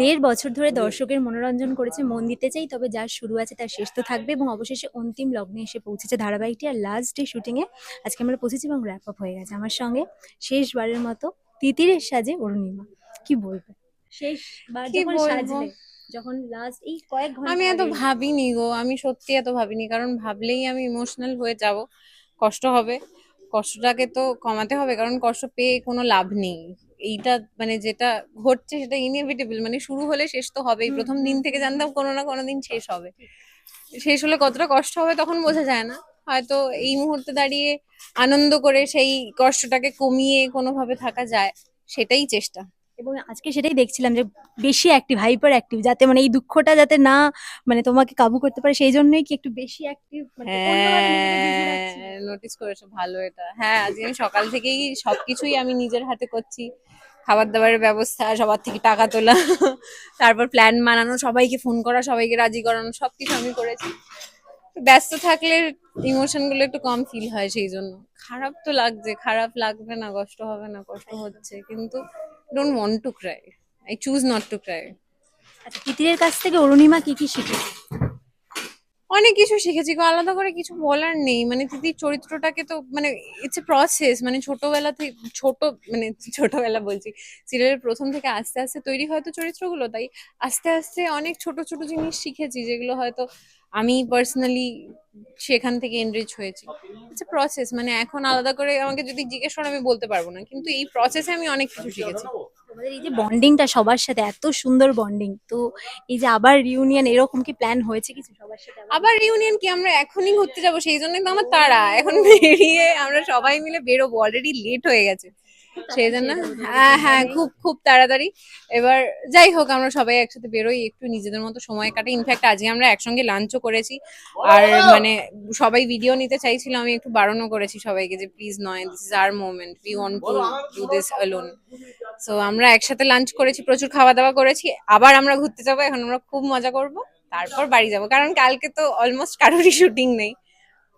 দেড় বছর ধরে দর্শকের মনোরঞ্জন করেছে মন দিতে চাই তবে যা শুরু আছে তার শেষ তো থাকবে এবং অবশেষে অন্তিম লগ্নে এসে পৌঁছেছে ধারাবাহিকটি আর লাস্ট ডে শুটিংয়ে আজকে আমরা পৌঁছেছি এবং র্যাপ আপ হয়ে গেছে। আমার সঙ্গে শেষবারের মতো তিতিরের সাজে অরুণিমা। কি বলবে? শেষবার যখন? সাজলে যখন লাস্ট এই কয়েক ঘণ্টা আমি এত ভাবিনি গো আমি সত্যি এত ভাবিনি কারণ ভাবলেই আমি ইমোশনাল হয়ে যাব। কষ্ট হবে কষ্টটাকে তো কমাতে হবে কারণ কষ্ট পেয়ে কোনো লাভ নেই। এইটা মানে যেটা ঘটছে সেটা ইনএভিটেবল মানে শুরু হলে শেষ তো হবেই। প্রথম দিন থেকে জানতাম কোনো না কোনো দিন শেষ হবে। শেষ হলে কতটা কষ্ট হবে তখন বোঝা যায় না। হয়তো এই মুহূর্তে দাঁড়িয়ে আনন্দ করে সেই কষ্টটাকে কমিয়ে কোনোভাবে থাকা যায় সেটাই চেষ্টা। এবং আজকে সেটাই দেখছিলাম যে বেশি অ্যাক্টিভ হাইপার অ্যাক্টিভ যাতে মানে এই দুঃখটা যাতে না মানে তোমাকে কাবু করতে পারে সেই জন্যই কি একটু বেশি অ্যাক্টিভ মানে নোটিস করেছ ভালো এটা। হ্যাঁ আজকে আমি সকাল থেকেই সবকিছুই আমি নিজের হাতে করছি। খাবার দাবারের ব্যবস্থা সবার থেকে টাকা তোলা তারপর প্ল্যান বানানো সবাইকে ফোন করা সবাইকে রাজি করানো সবকিছু আমি করেছি। ব্যস্ত থাকলে ইমোশনগুলো একটু কম ফিল হয় সেই জন্য। খারাপ তো লাগছে খারাপ লাগবে না কষ্ট হবে না কষ্ট হচ্ছে। কিন্তু don't want to cry I choose not to cry আচ্ছা তিতিরের কাছ থেকে অরুণিমা কি কি শিখেছে? অনেক কিছু শিখেছি আলাদা করে কিছু বলার নেই। মানে দিদির চরিত্রটাকে তো মানে ইটস এ প্রসেস মানে ছোটবেলা থেকে, ছোট মানে ছোটবেলা বলছি সিরিয়ালের প্রথম থেকে আস্তে আস্তে তৈরি হয়তো চরিত্রগুলো। তাই আস্তে আস্তে অনেক ছোট ছোট জিনিস শিখেছি, যেগুলো হয়তো আমি পার্সোনালি সেখান থেকে এনরিচ হয়েছি। ইটস এ প্রসেস মানে এখন আলাদা করে আমাকে যদি জিজ্ঞেস করেন আমি বলতে পারব না, কিন্তু এই প্রসেসে আমি অনেক কিছু শিখেছি। তোমাদের এই যে বন্ডিংটা সবার সাথে এত সুন্দর বন্ডিং তো এই যে আবার রিউনিয়ন এরকম কি প্ল্যান হয়েছে কিছু সবার সাথে? আবার রিউনিয়ন কি আমরা এখনই ঘুরতে যাব? সেই জন্যই তো আমার তাড়া এখন বেরিয়ে আমরা সবাই মিলে বেরোবো। অলরেডি লেট হয়ে গেছে। সেই জন্য হ্যাঁ হ্যাঁ খুব খুব তাড়াতাড়ি। এবার যাই হোক আমরা সবাই একসাথে বেরোই। একটু নিজেদের মতো সময় কাটাই ইনফ্যাক্ট আজকে আমরা একসঙ্গে লাঞ্চও করেছি। আর মানে সবাই ভিডিও নিতে চাইছিল। আমি একটু বারণও করেছি সবাইকে যে প্লিজ নয় this is our moment we want to do this alone so আমরা একসাথে লাঞ্চ করেছি প্রচুর খাওয়া দাওয়া করেছি। আবার আমরা ঘুরতে যাব এখন আমরা খুব মজা করব। তারপর বাড়ি যাব। কারণ কালকে তো অলমোস্ট কারোরই শুটিং নেই।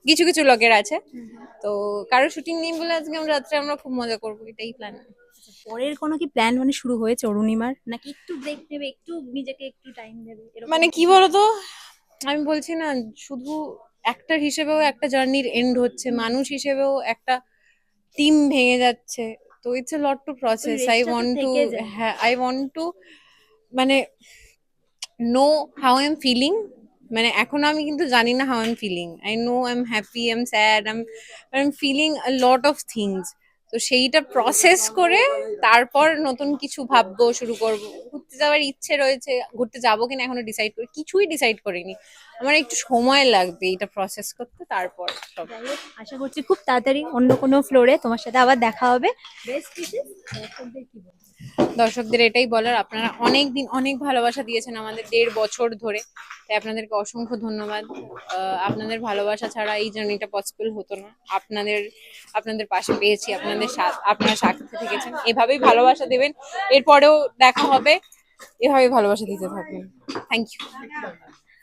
কিছু কিছু লোকের আছে। তো কারোর শুটিং নেই বলে আজকে আমরা রাত্রে আমরা খুব মজা করব এটাই প্ল্যান পরের কোনো কি প্ল্যান মানে শুরু হয়েছে অরুণিমার? নাকি একটু ব্রেক নেবে একটু নিজেকে একটু টাইম দেবে? মানে কি বলতো? আমি বলছি না শুধু অ্যাক্টর হিসেবেও একটা জার্নির এন্ড হচ্ছে। মানুষ হিসেবেও একটা টিম ভেঙে যাচ্ছে। তো it's a lot to process I rest টা তো ওয়ান্ট টু থেকে যায়। হ্যাঁ আই ওয়ান্ট টু মানে know how I am feeling মানে এখন আমি কিন্তু জানি না how I am feeling I know I am happy I am sad I am I am feeling a lot of things তো সেইটা প্রসেস করে তারপর নতুন কিছু ভাববো, শুরু করব। ঘুরতে যাওয়ার ইচ্ছে রয়েছে, ঘুরতে যাব কিনা এখনও ডিসাইড করি কিছুই ডিসাইড করিনি। আমার একটু সময় লাগবে এটা প্রসেস করতে, তারপর আশা করছি খুব তাড়াতাড়ি অন্য কোনো ফ্লোরে তোমার সাথে আবার দেখা হবে। বেস্ট দর্শকদের এটাই বলার, আপনারা অনেক দিন অনেক ভালোবাসা দিয়েছেন আমাদের দেড় বছর ধরে, তাই আপনাদেরকে অসংখ্য ধন্যবাদ। আপনাদের ভালোবাসা ছাড়া এই জার্নিটা পসিবল হতো না। আপনাদের আপনাদের পাশে পেয়েছি, আপনাদের আপনারা সাথে থেকেছেন। এভাবেই ভালোবাসা দেবেন। এরপরেও দেখা হবে। এভাবেই ভালোবাসা দিতে থাকবেন। Thank you